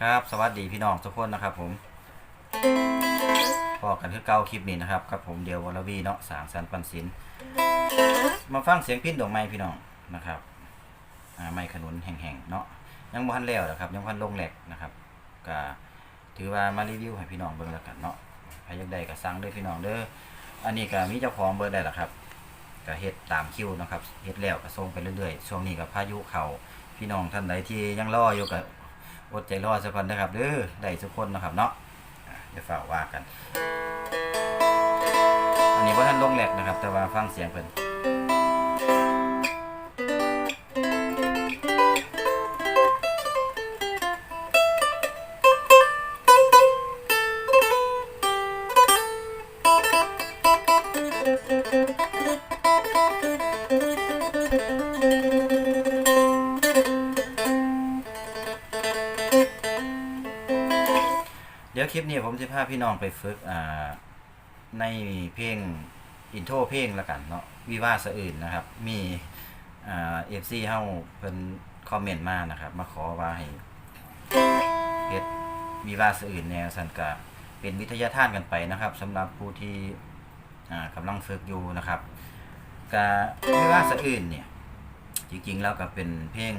ครับสวัสดีพี่น้องทุกคนนะครับ ผมพอกันคือเก่าคลิปนี้นะครับกับผมเดียววรวีเนาะสางสรรค์ปันศิลป์มาฟังเสียงพิ้นดอกไม้พี่น้องนะครับไม้ขนุนแห่งๆเนาะยังบ่ทันแล้วนะครับยังบ่ทันลงแหลกนะครับก็ถือว่ามารีวิวให้พี่น้องเบิ่งแล้วกันเนาะใครอยากได้ก็สั่งเด้อพี่น้องเด้ออันนี้ก็มีเจ้าของเบอร์ได้แล้วครับก็เฮ็ดตามคิวนะครับเฮ็ดแล้วก็ส่งไปเรื่อยๆช่วงนี้ก็พายุเขา พี่น้องท่านใดที่ยังรออยู่กับอดใจรอสักคนนะครับเด้อได้ทุกคนนะครับเนาะอะเดี๋ยวฝากว่ากัน อันนี้ว่าท่านลงแหลกนะครับ แต่ว่าฟังเสียงเพิ่น คลิปนี้ผมจะพาพี่น้องไปฝึกอ่าในเพลงอินโทรเพลงล้วกันเนาะวิวาสะอื่นนะครับ มีอ่าเอฟซีเฮาเพิ่นคอมเมนต์มานะครับ มาขอว่าให้เฮ็ดวิวาสะอื่นแนวสันกะเป็นวิทยาทานกันไปนะครับสำหรับผู้ที่อ่ากำลังฝึกอยู่นะครับกะวิวาสะอื่นเนี่ยจริงๆแล้วก็เป็นเพลง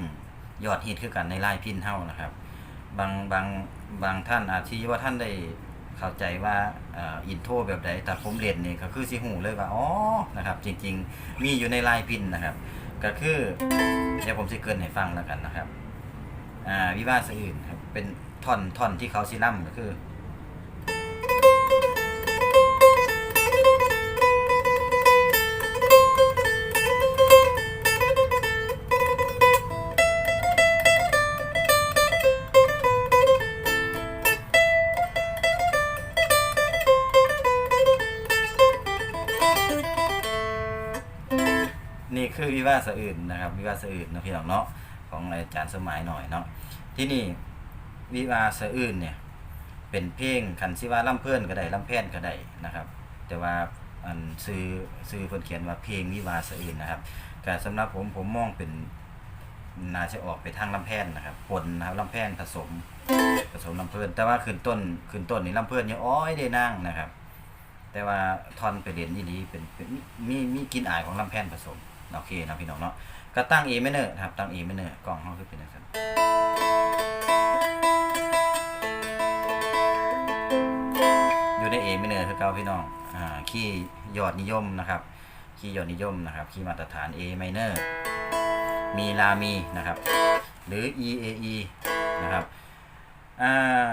ยอดฮิตคือกันในไล่พินเฮานะครับ บางบาง บางท่านอาจที่ว่าท่านได้เข้าใจว่าอินโทรแบบใดแต่ผมเรียนนี่ก็คือสิหูเลยว่าอ๋อนะครับ จริง ๆ มีอยู่ในลายพินนะครับ ก็คือเดี๋ยวผมสิเกินให้ฟังแล้วกันนะครับวิวาสอื่นครับเป็นท่อนท่อนที่เขาสิล่ำก็คือ คือวิวาสอื่นนะครับวิวาสอื่นนะพี่น้องเนาะของอาจารย์สมัยหน่อยเนาะที่นี่วิวาสอื่นเนี่ยเป็นเพลงคันสิว่าล่ำเพื่อนก็ได้ล่ำแพนก็ได้นะครับ แต่ว่าอันซื้อซื้อเพิ่นเขียนว่าเพลงวิวาสอื่นนะครับก็สำหรับผมผมมองเป็นน่าจะออกไปทางลำแพนนะครับปนนะครับลำแพนผสม ผสมลำเพื่อนแต่ว่าขึ้นต้นขึ้นต้นนี่ลำเพื่อนยังอ้อยได้นั่งนะครับ แต่ว่าทอนไปเรียนยี่ลีเป็นเป็นมีมีกินอายของลำแพนผสม โอเคนะพี่น้องเนาะก็ตั้ง A ไม่เนอร์นะครับ ตั้ง A ไม่เนอร์กล่องห้องคือเป็นอย่างนั้นอยู่ใน A ไม่เนอร์คือเก่าพี่น้องอ่าคีย์ยอดนิยมนะครับคีย์ยอดนิยมนะครับคีย์มาตรฐาน A minor มีลามีนะครับ หรือ E A E นะครับอ่า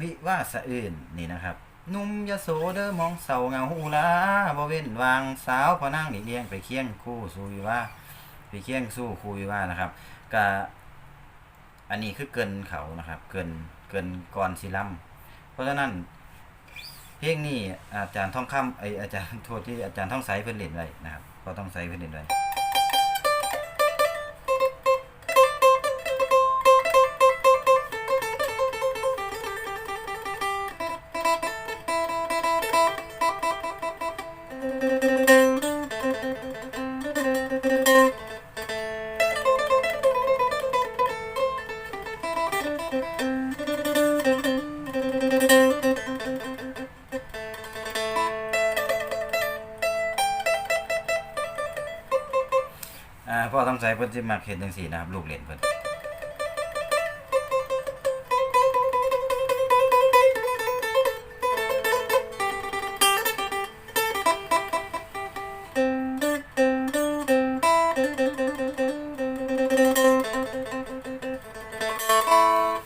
วิว่าสะอื่นนี่นะครับ นุ่มยโสเด้อมองเสาเงาหูลาบ่เว้นวางสาวพอนั่งนี่เลี้ยงไปเคียงคู่สู่วิว่าไปเคียงสู้คู่วิว่านะครับกะอันนี้คือเกินเขานะครับ เกินเกินก่อนสิลัมเพราะฉะนั้น เพลงนี้อาจารย์ท่องคำไออาจารย์โทษที่อาจารย์ท่องใสเพิ่นเล่นไว้นะครับก็ต้องใสเพิ่นเล่นไว้ พิ่นสิมักเฮ็ดจังซี่นะครับลูกเล่นเพิ่น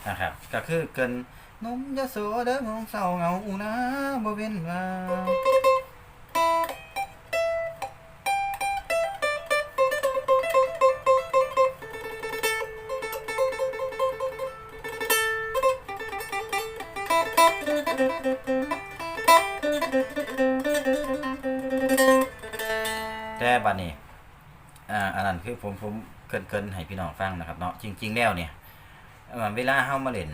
นะครับก็คือเกินนมยโสเด้อมองเศร้าเหงาอูนะบ่เว้นว่า ผมผมเกินเกินให้พี่น้องฟังนะครับเนาะจริง ๆ แล้วเนี่ยเวลาเฮามาเล่น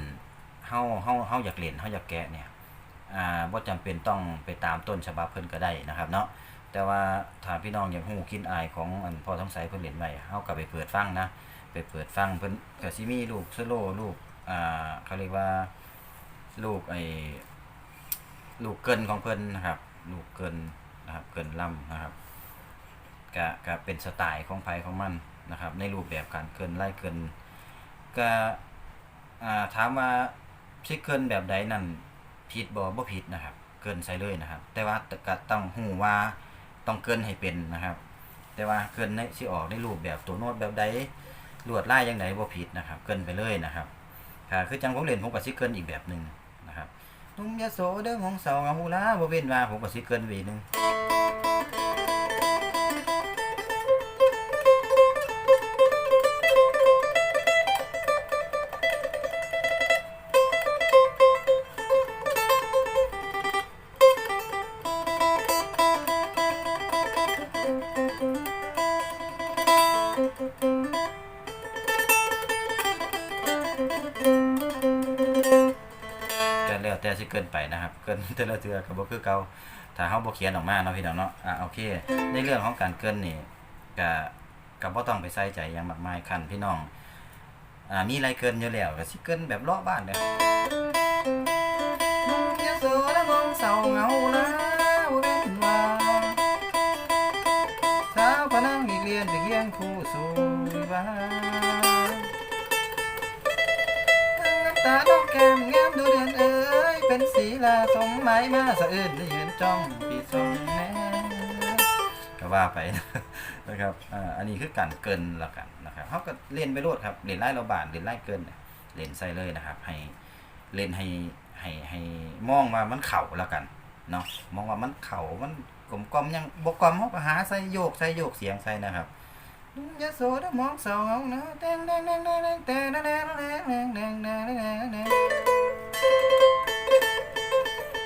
เฮาเฮาเฮาอยากเล่นเฮาอยากแกะเนี่ยอ่าบ่จำเป็นต้องไปตามต้นฉบับเพิ่นก็ได้นะครับเนาะแต่ว่าถ้าพี่น้องอยากฮู้กลินอายของอันพ่อท้องใสเพิ่นเล่นไว้เฮาก็ไปเปิดฟังนะไปเปิดฟังเพิ่นก็สิมีลูกสโลลูกอ่าเขาเรียกว่าลูกไอ้ลูกเกินของเพิ่นนะครับ ลูกเกินนะครับเกินล่ำนะครับ ก็ก็เป็นสไตล์ของไผของมันนะครับ ในรูปแบบการเกินไล่เกินก็อ่าถามว่าสิเกินแบบใดนั่นผิดบ่บ่ผิดนะครับ เกินใส่เลยนะครับ แต่ว่าก็ต้องฮู้ว่าต้องเกินให้เป็นนะครับ แต่ว่าเกินในสิออกในรูปแบบตัวโน้ตแบบใดลวดลายอย่างไดบ่ผิดนะครับ เกินไปเลยนะครับค่ะคือจังผมเล่นผมก็สิเกินอีกแบบหนึ่งนะครับนุ่มยโสเด้อของสาเงาลาบ่เว้นว่าผมก็สิเกินว้อีกหนึ่ง ก็แล้วแต่สิเกินไปนะครับ เกินแต่ละเทือก็บ่คือเก่าถ้าเฮาบ่เขียนออกมาเนาะพี่น้องเนาะอะโอเค ในเรื่องของการเกินนี่ก็ก็บ่ต้องไปใส่ใจหยังมากมายคันพี่น้องอ่ามีอะไรเกินอยู่แล้วก็สิเกินแบบเลาะบ้านเด้อนุ่มยโสและมงเสาเงาลา ตาน้องแก้มงามดูเดือนเอ้ย เป็นสีลาสมหมายมาสะอื่นได้ยืนจ้องปีทรงแน่ก็ว่าไปนะครับอ่าอันนี้คือการเกินละกันนะครับเขาก็เล่นไปโลดครับเล่นไล่เราบานเล่นไล่เกินเนี่ยเล่นใส่เลยนะครับ ให้เล่นให้ให้ให้มองว่ามันเข่าแล้วกันเนาะมองว่ามันเข่ามันกลมกลมยังบกกลมเขาก็หาใส่โยกใส่โยกเสียงใส่นะครับ ยะโสดมองสาเงนะแตงแดงแดงแดงแดงแดงแดงแดงแดงแดงแดงแดงแดง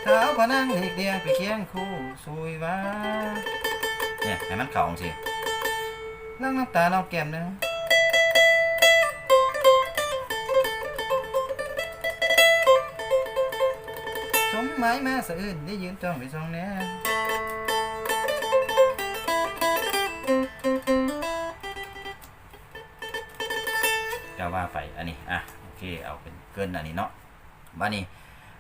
เท้าพนังหีกเดียงไปเคียงคู่สุยว่าเนี่ยให้มันเข่าสิล้างน้ำตาเราแก้มนึงสมหมายมาสะอื่นได้ยืนจ้องไปสองแน่ ว่าไปอันนี้อะโอเคเอาเป็นเกินอันนี้เนาะว่านี่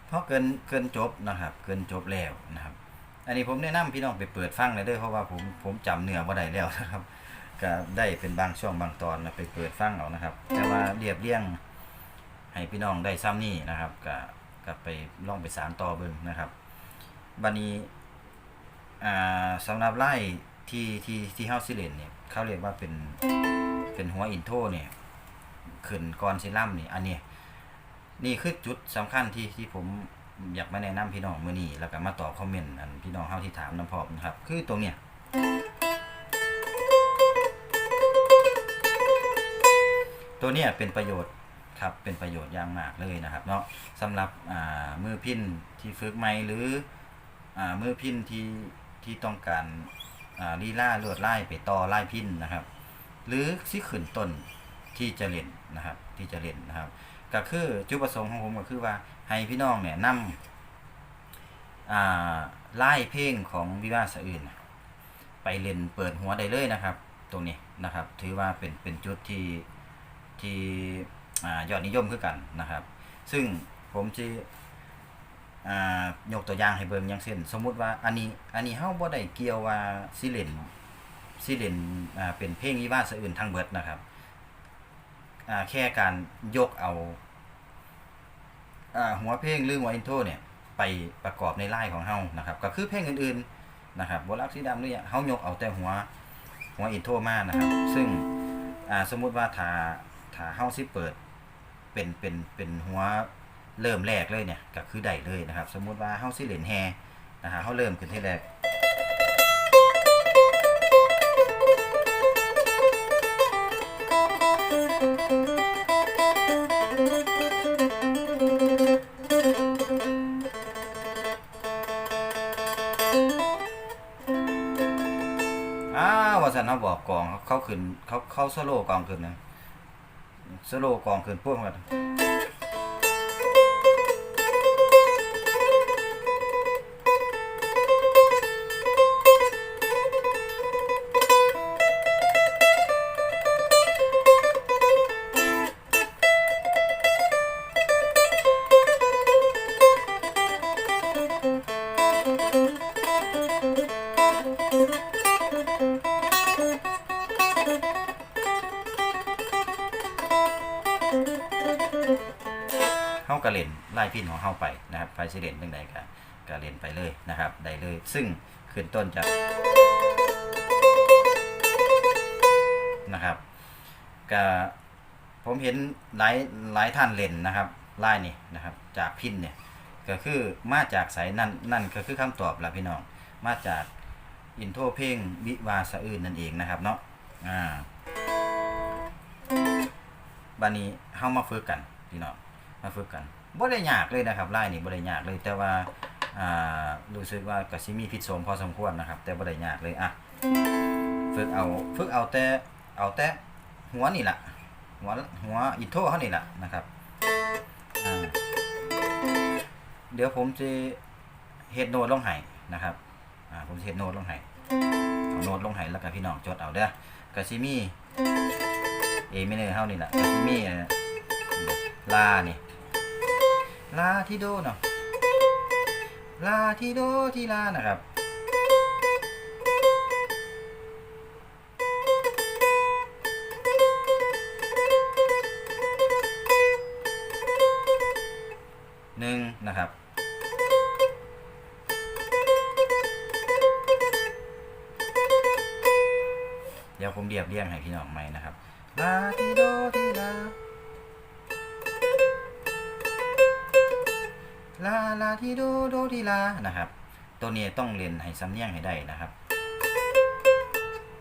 พอเกินเกินจบนะครับ เกินจบแล้วนะครับ อันนี้ผมแนะนำพี่น้องไปเปิดฟังเลยด้อเพราะว่าผมผมจำเนื้อว่าได้แล้วนะครับ ก็ได้เป็นบางช่วงบางตอนนะไปเปิดฟังเอานะครับ แต่ว่าเรียบเรียงให้พี่น้องได้ซ้ำนี่นะครับก็ก็ไปล่องไปสารต่อเบิ่งนะครับบัดนี้อ่าสำหรับไล่ที่ที่ที่เฮาสิเลนเนี่ยเขาเรียกว่าเป็นเป็นหัวอินโทรเนี่ย ขึ้นก่อนซิลัมนี่อันนี้ นี่คือจุดสำคัญที่ที่ผมอยากมาแนะนำพี่น้องมื้อนี้แล้วก็มาตอบคอมเมนต์อันพี่น้องเฮาที่ถามน้ำพร้อมนะครับ คือตรงเนี้ยตัวเนี้ยเป็นประโยชน์ครับเป็นประโยชน์อย่างมากเลยนะครับเนาะสำหรับอ่ามือพินที่ฝึกใหม่หรืออ่ามือพินที่ที่ต้องการอ่าลีลาลวดลายไปต่อลายพินนะครับ หรือสิขึ้นต้น ที่จะเล่นนะครับ ที่จะเล่นนะครับ ก็คือจุดประสงค์ของผมก็คือว่าให้พี่น้องเนี่ยนำอ่าไล่เพลงของวิวาสะอื่น ไปเล่นเปิดหัวได้เลยนะครับ ตรงนี้นะครับ ถือว่าเป็นเป็นจุดที่ที่ยอดนิยมคือกันนะครับ ซึ่งผมจะยกตัวอย่างให้เบิ่งอย่างเช่นสมมุติว่าอันนี้อันนี้เฮาบ่ได้เกี่ยวว่าสิเล่นสิเล่นเป็นเพลงวิวาสะอื่นทั้งเบิดนะครับ แค่การยกเอาอ่าหัวเพลงหรือหัวอินโทรเนี่ยไปประกอบในไล่ของเฮานะครับ ก็คือเพลงอื่นๆนะครับบ่รักสีดำนี่เฮายกเอาแต่หัวหัวอินโทรมานะครับ ซึ่งอ่าสมมุติว่าถ้าถ้าเฮาสิเปิดเป็นเป็นเป็นหัวเริ่มแรกเลยเนี่ยก็คือได้เลยนะครับ สมมุติว่าเฮาสิเล่นแฮนะฮะเฮาเริ่มขึ้นที่แรก อ้าวว่าสันเขาบอกกองเขาขึ้นเขาเขาสโลกองขึ้นนะสโลกองขึ้นพวกมัน เฮาก็เล่นไล่พินของเฮาไปนะครับไฟสิเล่นจังใดก็ก็เล่นไปเลยนะครับได้เลย ซึ่งขึ้นต้นจากนะครับก็ผมเห็นหลายหลายท่านเล่นนะครับไล่นี่นะครับ จากพินเนี่ยก็คือมาจากสายนั่นนั่นก็คือคำตอบละพี่น้อง มาจากอินโทรเพลงวิวาสะอื่นนั่นเองนะครับเนาะอ่า บันนี้เฮามาฝึกกันพี่น้องมาฝึกกันบ่ได้ยากเลยนะครับไล่นี่บ่ได้ยากเลยแต่ว่าอ่ารู้สึกว่าก็สิมีพิษสมพอสมควรนะครับ แต่บ่ได้ยากเลยอะฝึกเอาฝึกเอาแต่เอาแต่หัวนี่ล่ะหัวหัวอิโทเฮานี่ล่ะนะครับอ่าเดี๋ยวผมจะเฮ็ดโน้ตลงให้นะครับอ่าผมจะเฮ็ดโน้ตลงให้เอาโน้ตลงให้แล้วก็พี่น้องจดเอาเด้อก็สิมี เอไม่เนอร์เฮานี่แหละก็สิมีอะลานี่ลาที่โดเนาะลาที่โดที่ลานะครับ หนึ่งนะครับเดี๋ยวผมเรียบเรียงให้พี่น้องใหม่นะครับ ลีลานะครับ ตัวนี้ต้องเรียนให้สำเนียงให้ได้นะครับ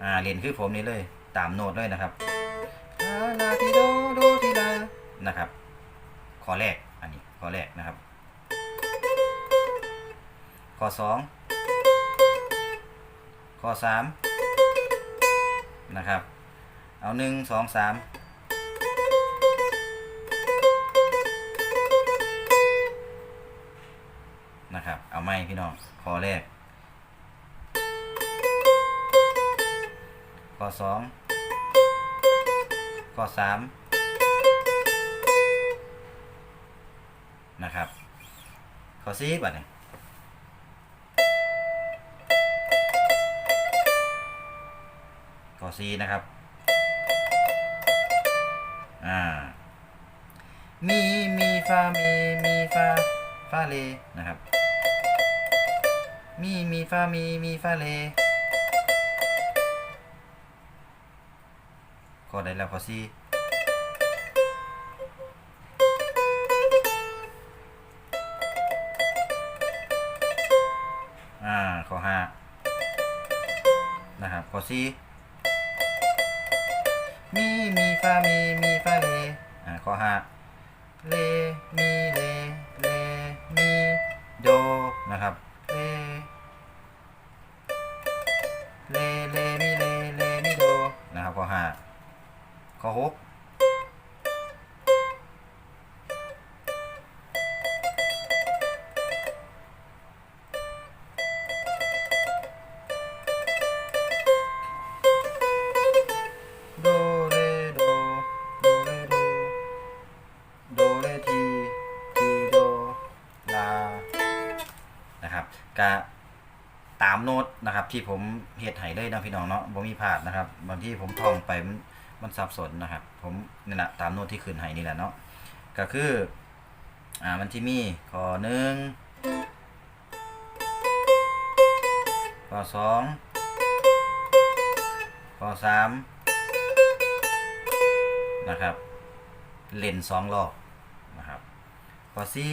อ่าเรียนคือผมนี้เลยตามโน้ตด้วยนะครับลาทีโดโดทีลานะครับคอแรกอันนี้คอแรกนะครับข้อ2ข้อ3นะครับ เอา 1 2 3 ไม่พี่น้องข้อแรกข้อสองข้อสามนะครับข้อสี่บัดนี้ข้อสี่นะครับอ่ามี มีฟามี มีฟาฟาเลนะครับ มีมีฟามีมีฟาเลข้อใดแล้วข้อสี่อ่าข้อห้านะครับข้อสี่มีมีฟามีมีฟาเลอ่าข้อห้าเลมีเลเลมีโดนะครับ ข้อหกโดเลโดโดเลโดโดเลทีทีโดลานะครับกะตามโน้ตนะครับที่ผมเฮ็ดให้เลยนะพี่น้องเนาะบ่มีพลาดนะครับบางที่ผมท่องไปมัน มันสับสนนะครับ ผมนี่แหละตามโน้ตที่ขึ้นให้นี่แหละเนาะก็คืออ่ามันที่มีคอหนึ่งคอสองคอสามนะครับ เล่นสองรอบนะครับคอสี่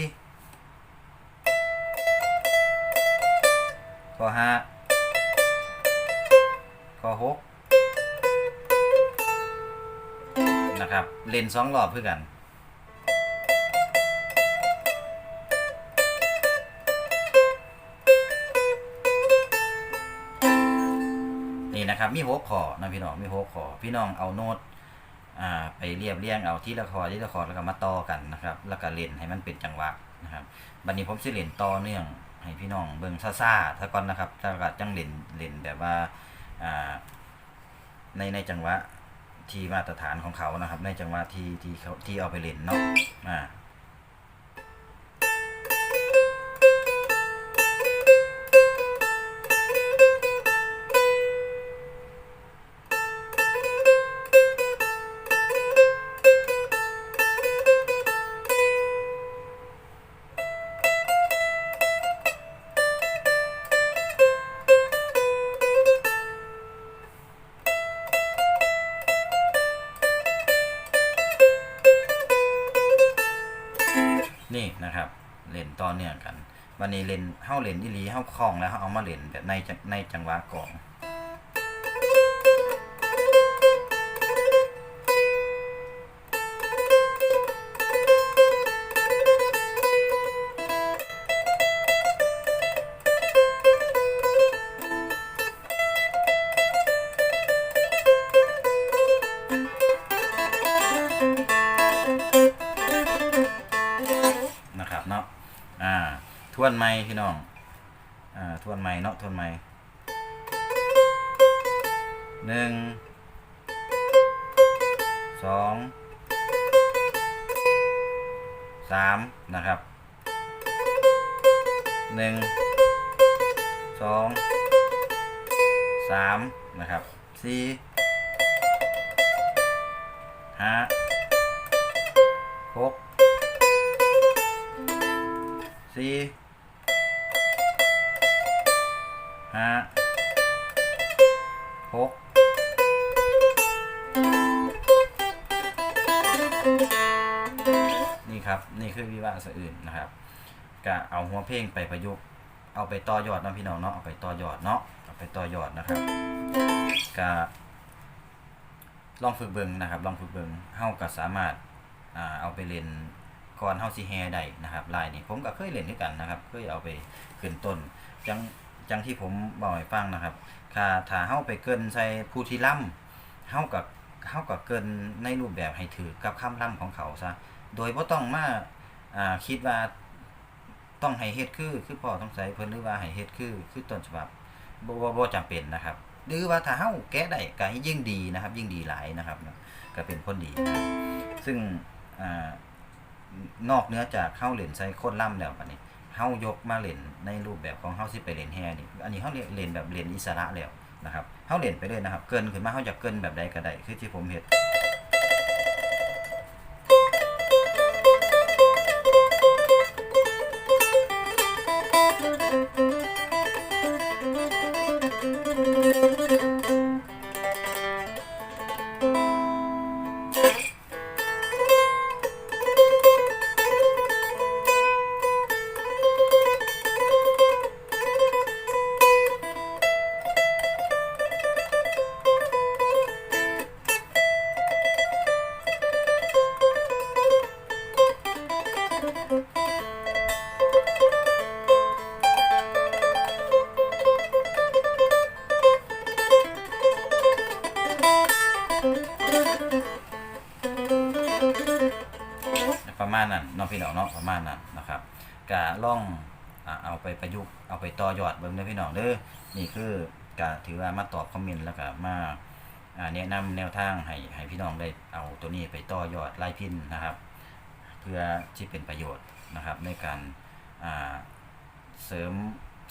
คอห้าคอหก นะครับ เล่นสองรอบเพื่อกัน นี่นะครับ มีหกข้อนะพี่น้องมีหกข้อพี่น้องเอาโน้ตไปเรียบเรียงเอาที่ละคอที่ละคอแล้วก็มาต่อกันนะครับ แล้วก็เล่นให้มันเป็นจังหวะนะครับบัดนี้ผมสิเล่นต่อเนื่องให้พี่น้องเบิ่งซ่าๆถ้าก่อนนะครับถ้าก็จังเล่นเล่นแบบว่าในในจังหวะ ที่มาตรฐานของเขานะครับ ในจังหวะที่ที่เขาที่เอาไปเล่นเนาะอ่า วันนี้เล่นเฮาเล่นอีหลีเฮาคล่องแล้วเฮาเอามาเล่นแบบในในจังหวะกอง วนไม้พี่น้อง อ่า ทวนไม้เนาะ ทวนไม้หนึ่ง สอง สามนะครับ หนึ่ง สอง สามนะครับ สี่ห้าหกสี่ ห้าหกนี่ครับ นี่คือวิวาสะอื่นนะครับก็เอาหัวเพลงไปประยุกต์เอาไปต่อยอดเนาะพี่น้องเนาะเอาไปต่อยอดเนาะเอาไปต่อยอดนะครับก็ลองฝึกเบิงนะครับ ลองฝึกเบิงเฮาก็สามารถอ่าเอาไปเล่นก่อนเฮาสิแฮได้นะครับลายนี้ผมก็เคยเล่นด้วยกันนะครับเคยเอาไปขึ้นต้นจัง จังที่ผมบอกให้ฟังนะครับถ้าถ้าเฮาไปเกินใส่ผู้ที่ล่ำเฮากับเฮากับเกินในรูปแบบให้ถือกับคำล่ำของเขาซะโดยบ่ต้องมาอ่าคิดว่าต้องให้เฮ็ดคือคือพ่อต้องใส่เพิ่นหรือว่าให้เฮ็ดคือคือต้นฉบับบ่บ่บ่จำเป็นนะครับหรือว่าถ้าเฮาแก้ได้ก็ยิ่งดีนะครับ ยิ่งดีหลายนะครับก็เป็นผลดีนะซึ่งอ่านอกเหนื้อจากเข้าเล่นใส่โคตรล่ำแล้วบัดนี้ เฮายกมาเล่นในรูปแบบของเฮาสิไปเล่นแฮนี่อันนี้เฮาเล่นเล่นแบบเล่นอิสระแล้วนะครับเฮาเล่นไปเลยนะครับ เกินขึ้นมาเฮาจะเกินแบบใดก็ได้คือที่ผมเฮ็ด นะครับก็ล่องเอาไปประยุกต์เอาไปต่อยอดเบิ่งเด้อพี่น้องเด้อนี่คือก็ถือว่ามาตอบคอมเมนต์แล้วก็มาแนะนำแนวทางให้ให้พี่น้องได้เอาตัวนี้ไปต่อยอดไล่พินนะครับ เพื่อที่เป็นประโยชน์นะครับในการเสริม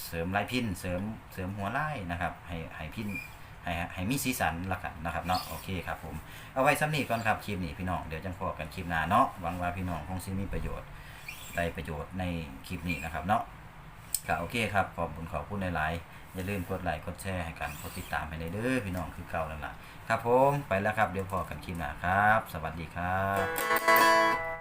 เสริมไล่พินเสริมเสริมหัวไล่นะครับ ให้ให้พินให้ให้มีสีสันละกันนะครับเนาะโอเคครับผมเอาไว้ซ้ำนีก่อนครับคลิปนี้พี่น้องเดี๋ยวจังพอกันคลิปหน้าเนาะหวังว่าพี่น้องคงสิมีประโยชน์ ได้ประโยชน์ในคลิปนี้นะครับเนาะก็โอเคครับขอบคุณขอบคุณหลายๆอย่าลืมกดไลค์กดแชร์ให้กันกดติดตามให้ในเด้อพี่น้องคือเก่าแล้วล่ะครับผมไปแล้วครับเดี๋ยวพอกันคลิปหน้าครับ สวัสดีครับ